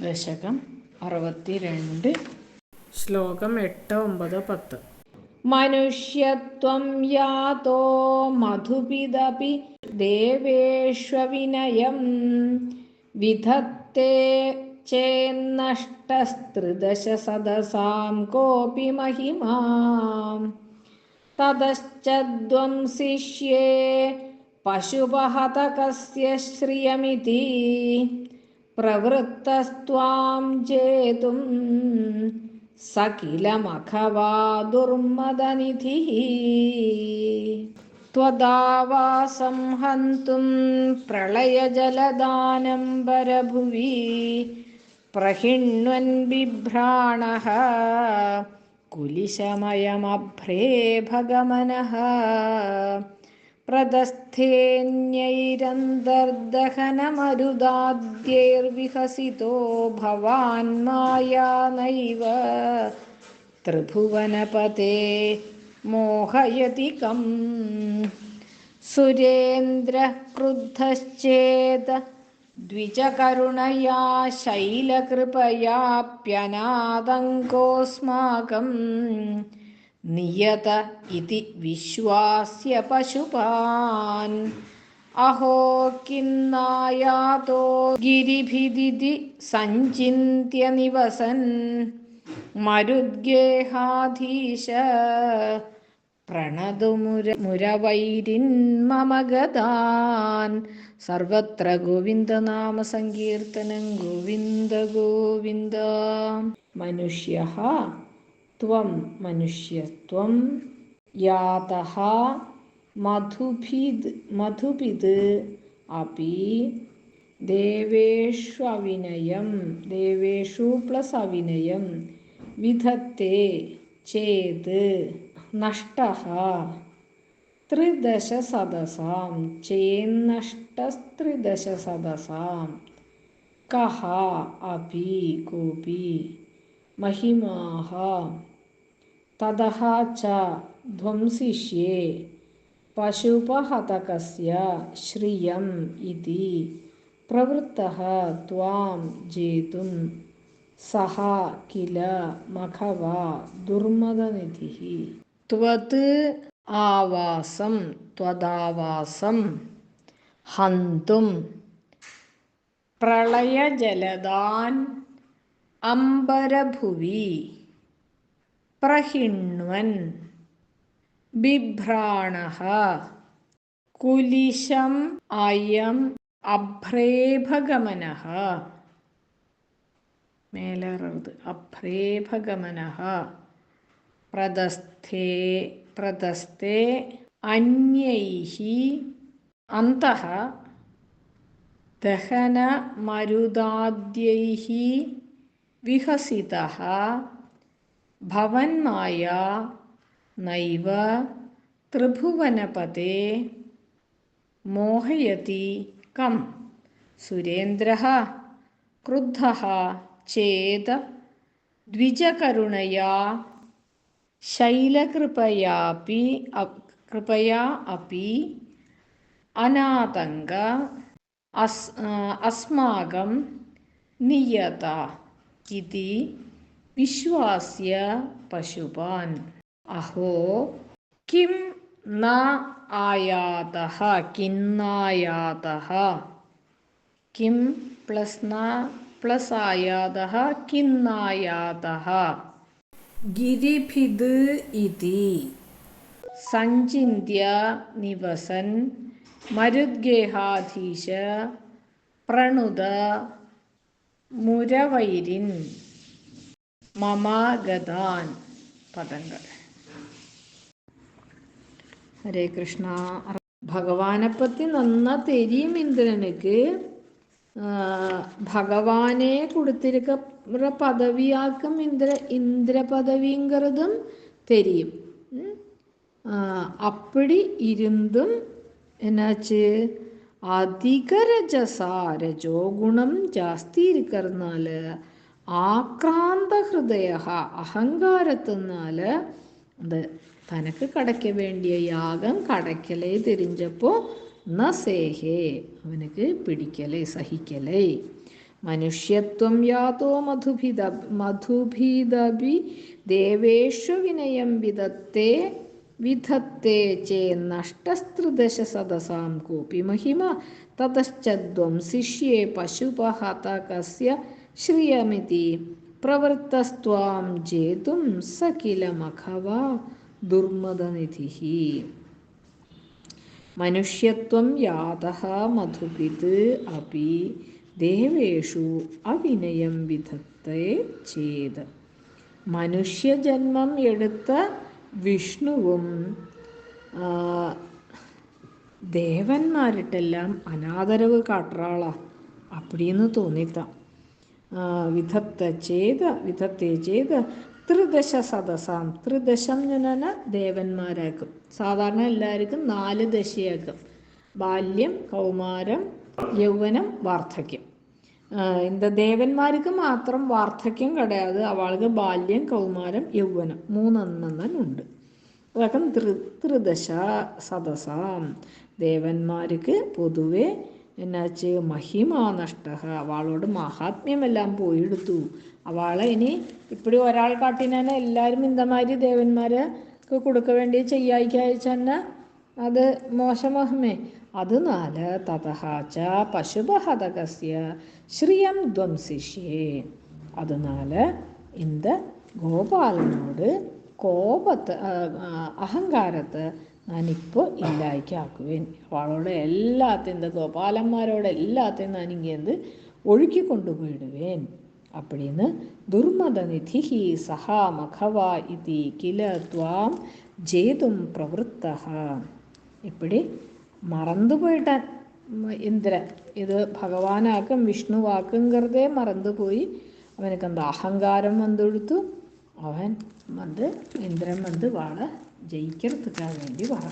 ദശകം അറുപത്തിരണ്ട് ശ്ലോകം എട്ട് ഒമ്പത് പത്ത് മനുഷ്യത്വം യാതോ മധുപിതപി ദേവേഷ്വവിനയം വിധത്തെ ചേന്നഷ്ടസ്ത്രിദശ സദസാം കോപി മഹിമാം തതശ്ചധ്വംസിഷ്യേ പശുപഹതകസ്യ ശ്രിയമിതി പ്രവൃത്തസ്ത്വാം ജേതും സ കില മഖവാ ദുർമദനിധിः त्वदावासं हन्तुं प्रलयजलदानम्बरभुवि प्रहिण्वन् बिभ्राणः कुलिशमयमभ्रे भगमनः प्रदस्थेन्यैरन्तर्दहनमरुदाद्यैर्विकसितो भवान् माया नैव त्रिभुवनपते मोहयति कम् सुरेन्द्रः क्रुद्धश्चेत् द्विजकरुणया शैलकृपयाप्यनादङ्कोऽस्माकं നിയത ഇതി വിശ്വാസ്യ പശുപാൻ. അഹോ കിന്നായാതോ ഗിരിഭിദിതി സഞ്ചിന്യ നിവസൻ. മരുദ്ഗേഹാധീശ പ്രണതുമുര മുരവൈരിൻ മമ ഗതാൻ സർവത്ര ഗോവിന്ദനാമ സങ്കീർത്തനം ഗോവിന്ദ ഗോവിന്ദ. മനുഷ്യ त्वं मनुष्यत्वं यातः मधुभिद् मधुभिद् अपि देवेषु अविनयं देवेषु प्लस् अविनयं विधत्ते चेत् नष्टः। त्रिदशसदसां चेन्नष्टस्त्रिदशसदसां कः अपि कोऽपि महिमाः ततः च ध्वंसिष्ये पशुपहतकस्य श्रियम् इति प्रवृत्तः त्वां जेतुं सः किल मघवा दुर्मदनिधिः त्वत् आवासं त्वदावासं हन्तुं प्रलयजलदान् अम्बरभुवि പ്രഹിണ്വൻ. ബിഭ്രാണ. കുലിശം അയം അഭ്രേഭഗമന. മേലറുത് അഭ്രേഭഗമന. പ്രതസ്ഥേ പ്രതസ്ഥേ അന്യൈഹി അന്ത. ദഹനമരുദാദ്യൈ വിഹസിത. ഭവന്മായ നൈവ ത്രിഭുവനപതേ മോഹയതി കം. സുരേന്ദ്ര ക്രുദ്ധ ചേത് ദ്വിജകരുണയാ ശൈലകൃപയാപി കൃപയാ അപി അനാതങ്ക അസ് അസ്മാകം നിയത ഇതി വിശ്വാസ്യ പശുപാൻ. അഹോ കിം ന ആയാത കിന്നായാത കിം പ്ലസ് ന പ്ലസ് ആയാത കിന്നായാത ഗിരിഭിത് ഇതി. സഞ്ചിന്യ നിവസൻ മരുദ്ഗേഹാധീശ പ്രണുത മുരവൈരിൻ. മമാഗതാൻ പദങ്ങൾ. ഹരേ കൃഷ്ണ. ഭഗവാനെ പറ്റി നന്ന തെരിയും ഇന്ദ്രനക്ക് ഭഗവാനെ കൊടുത്തിരിക്ക പദവിയാക്കും ഇന്ദ്ര ഇന്ദ്ര പദവിങ്കറതും തെരിയും. അപ്പടി ഇരുന്നും എന്നാച്ച് അധിക രജസാ ഗുണം ജാസ്തി ഇരിക്കുന്നതിനാല് ആക്രാന്ത ഹൃദയ അഹങ്കാരത്തിനാൽ എന്ത് തനക്ക് കടയ്ക്ക വേണ്ടിയ യാഗം കടയ്ക്കലേ തിരിഞ്ഞപ്പോൾ നസേഹേ അവനക്ക് പിടിക്കലേ സഹിക്കലേ. മനുഷ്യത്വം യാതോ മധുഭിത മധുഭീതഭി ദേവേഷു വിനയം വിധത്തെ വിധത്തെ ചേ നഷ്ടസ്ത്രിദശ സദസാം കോപി മഹിമ തതശ്ച ധ്വംസിഷ്യേ പശുപഹതകസ്യ ശ്രിയമിതി പ്രവൃത്തസ്വാം ജേതും स ദുർമദനിധി മനുഷ്യത്വം യാതഹ മധുപിത് അപി ദേവേഷു അവിനയം വിധത്തെ ചെയ്ത് മനുഷ്യജന്മം എടുത്ത വിഷ്ണുവും ദേവന്മാരിട്ടെല്ലാം അനാദരവ് കാട്ടറാളാ അപ്പടിയെന്ന് തോന്നിത്താം വിധത്തെ ചെയ്ത് വിധത്തെ ചെയ്ത് ത്രിദശ സദസാം ത്രിദശം ജനന ദേവന്മാരാക്കും സാധാരണ എല്ലാവർക്കും നാല് ദശയാക്കും ബാല്യം കൗമാരം യൗവനം വാർദ്ധക്യം ஆஹ் இந்த ദേവന്മാർക്ക് മാത്രം വാർദ്ധക്യം കിടയാതെ അവൾക്ക് ബാല്യം കൗമാരം യൗവനം മൂന്നെണ്ണം തന്നെ ഉണ്ട് അതൊക്കെ ത്രി ത്രിദശ സദസാം ദേവന്മാർക്ക് പൊതുവെ എന്നാച്ച് മഹിമാ നഷ്ട അവളോട് മഹാത്മ്യമെല്ലാം പോയെടുത്തു. അവളെ ഇനി ഇപ്പോഴും ഒരാൾ കാട്ടിനെ എല്ലാവരും ഇന്തമാതിരി ദേവന്മാരെ കൊടുക്ക വേണ്ടി ചെയ്യായിക്കയച്ചെന്നെ അത് മോശമഹമേ. അതിനാല് തതഹാച്ച പശുപഹതകസ്യ ശ്രീയം ധ്വംസിഷ്യേ. അതിനാല് ഇന്ത് ഗോപാലനോട് കോപത്ത് അഹങ്കാരത്ത് ഞാനിപ്പോൾ ഇല്ലായ്ക്കാക്കുവേൻ അവളോട് എല്ലാത്തെന്ത് ഗോപാലന്മാരോട് എല്ലാത്തെയും ഞാൻ ഇങ്ങനെ എന്ത് ഒഴുക്കി കൊണ്ടുപോയിടുവേൻ അപ്പടിന്ന് ദുർമദനിധി സഹാ മഖവ ഇതി കില ത്വാം ജേതും പ്രവൃത്ത ഇപ്പടി മറന്നു പോയിട്ടാൻ ഇന്ദ്രൻ ഇത് ഭഗവാനാക്കും വിഷ്ണുവാക്കും കരുതേ മറന്നുപോയി. അവനക്കെന്താ അഹങ്കാരം വന്നെടുത്തു. അവൻ വന്ന് ഇന്ദ്രൻ വന്ന് വാൾ ജയിക്കെടുത്തുക്കാൻ വേണ്ടി വാള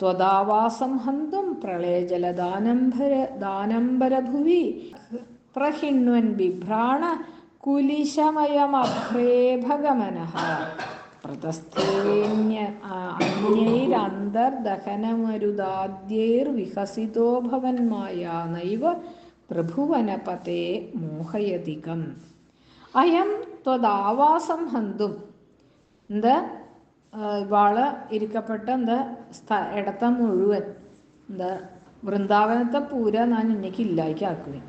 ത്വതാവാസം ഹന്തും പ്രളയജലദാനംബര ദാനംബരഭുവി പ്രഹിണ്വൻ ബിഭ്രാണ കുലിശമയമഭ്രേഭഗമന പ്രതസ്ഥേന്യ അന്യൈരന്തർദഹനമരുദാദ്യൈർവികസിതോ ഭവന്മായാനൈവ പ്രഭുവനപതേ മോഹയതികം അയം ത്വദാവാസം ഹന്തും. എന്ത്? ഇവാൾ ഇരിക്കപ്പെട്ട എന്ത്? സ്ഥ ഇടത്തെ മുഴുവൻ. എന്ത്? വൃന്ദാവനത്തെ പൂര ഞാൻ ഇന്നേക്ക് ഇല്ലായിക്കാക്കുവേ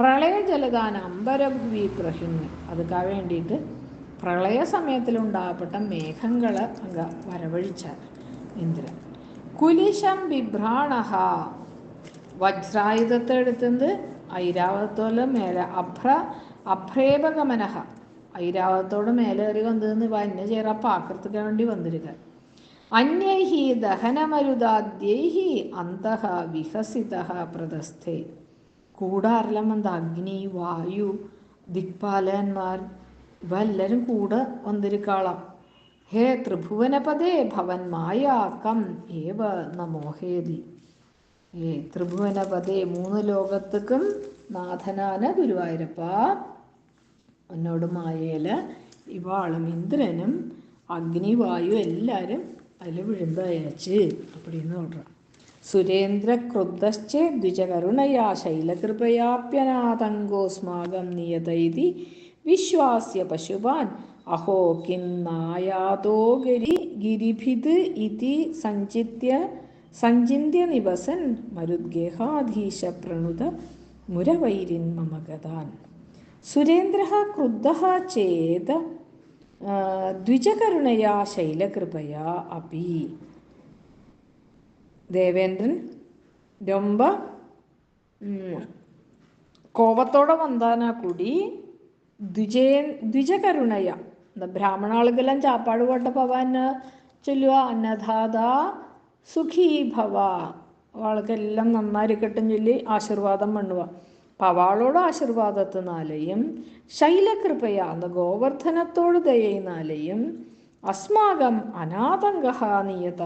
പ്രളയ ജലദാന അമ്പരഭൂവി ഗ്രഹിന്ന് അതുക്കാ വേണ്ടിയിട്ട് പ്രളയ സമയത്തിലുണ്ടാകപ്പെട്ട മേഘങ്ങളെ അങ്ങ് വരവഴിച്ച ഇന്ദ്രൻ. കുലിശം വിഭ്രാണ വജ്രായുധത്തെ എടുത്തത് ഐരാവതത്തോല മേലെ അഭ്ര അഭ്രേപകമനഹ ഐരാവതത്തോട് മേലെ കയറി വന്നതെന്ന് വന്യ ചേരാ പാകർത്തിക്കാൻ വേണ്ടി വന്നിരിക്കുക അന്യൈഹി ദഹനമരുദാദ്യൈഹി അന്തഹ വിഹസിത പ്രദസ്ഥേ. കൂടാരെല്ലാം വന്ന അഗ്നി വായു ദിക്പാലന്മാർ ഇവ എല്ലാവരും കൂടെ വന്നിരിക്കാളാം. ഹേ ത്രിഭുവനപദേ ഭവൻ മായാക്കം ഏവ നമോഹേതി. ഏ ത്രിഭുവനപദേ മൂന്ന് ലോകത്തുക്കും നാഥനാന ഗുരുവായൂരപ്പ. എന്നോടുമായേൽ ഇവാളും ഇന്ദ്രനും അഗ്നിവായു എല്ലാവരും അതിൽ വിഴുമ്പയച്ച് അപ്പടിന്ന് ഓടുക സുരേന്ദ്ര ക്രുദ്ധശ്ചേ ദ്വിജകരുണയാ ശൈലകൃപയാപ്യനാഥങ്കോസ്മാകം നിയതൈതി വിശ്വാസ്യ പശുവാൻ. അഹോ കിം നായാതോ ഗരി ഗിരിഭിത് ഇതി സഞ്ചിത്യ സഞ്ചിന്യ നിവസൻ മരുദ്ഗേഹാധീശ പ്രണുത മുരവൈരിൻ മമഗതാൻ. സുരേന്ദ്രः ക്രുദ്ധ ചേത് ദ്വിജകരുണയാ ശൈലകൃപയാ അപി. ദേവേന്ദ്രൻ രൊമ്പ കോപത്തോടെ വന്നാൽ കൂടി. ദ്വിജേ ദ്വിജകരുണയ. ബ്രാഹ്മണാളുകളെല്ലാം ചാപ്പാട് പോട്ടപ്പോൾ പോവാൻ ചൊല്ലുക. അന്നദാത സുഖീഭവ. അവൾക്കെല്ലാം നന്നായിരിക്കട്ടെ ചൊല്ലി ആശീർവാദം പണുക. ആശീർവാദത്തിനാലെയും ശൈലകൃപയാന്ന് ഗോവർദ്ധനത്തോട് ദയയിനാലെയും അസ്മാകം അനാതങ്ക നിയത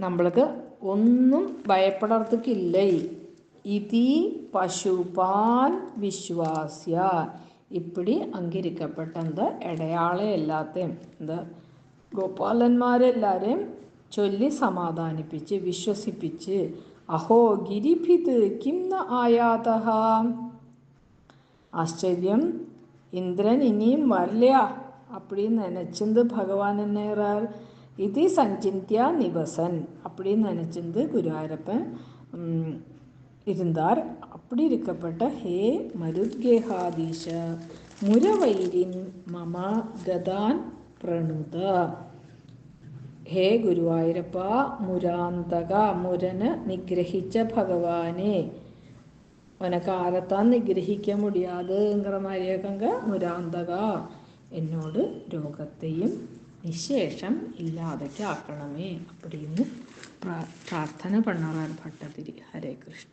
നമ്മൾക്ക് ഒന്നും ഭയപ്പെടർത്തിക്കില്ലേ? ഇതി പശുപാൽ വിശ്വാസ്യ. ഇപ്പിടി അങ്കിരിക്കപ്പെട്ട എന്താ ഇടയാളെ എല്ലാത്തെയും എന്താ? ഗോപാലന്മാരെല്ലാവരെയും ചൊല്ലി സമാധാനിപ്പിച്ച് വിശ്വസിപ്പിച്ച് അഹോ ഗിരിഭിത് കിം ന ആയാതഃ ஆச்சரியம் இந்திரன் இனியும் வரலையா அப்படின்னு நினச்சிந்து பகவான் என்னறார் இது சஞ்சிந்தியா நிவசன் அப்படின்னு நினச்சிந்து குருவாயூரப்பன் ம், இருந்தார் அப்படி இருக்கப்பட்ட ஹே மருத்கேகாதீஷ മുരവൈരിൻ മമ ഗതാൻ പ്രണുത ഹേ ഗുരുവായൂരപ്പ മുരാന്തക മുരന് നിഗ്രഹിച്ച ഭഗവാനെ. ഉനക്കാരത്താൻ നിഗ്രഹിക്കാൻ മുടിയാതെങ്കിற മാരിയക്കങ്ക മുരാന്തക. എന്നോട് രോഗത്തെയും നിശേഷം ഇല്ലാതൊക്കെ ആക്കണമേ അപ്പടിന്ന് പ്രാർത്ഥന പണ്ണാറാർ ഭട്ടതിരി. ഹരേ കൃഷ്ണ.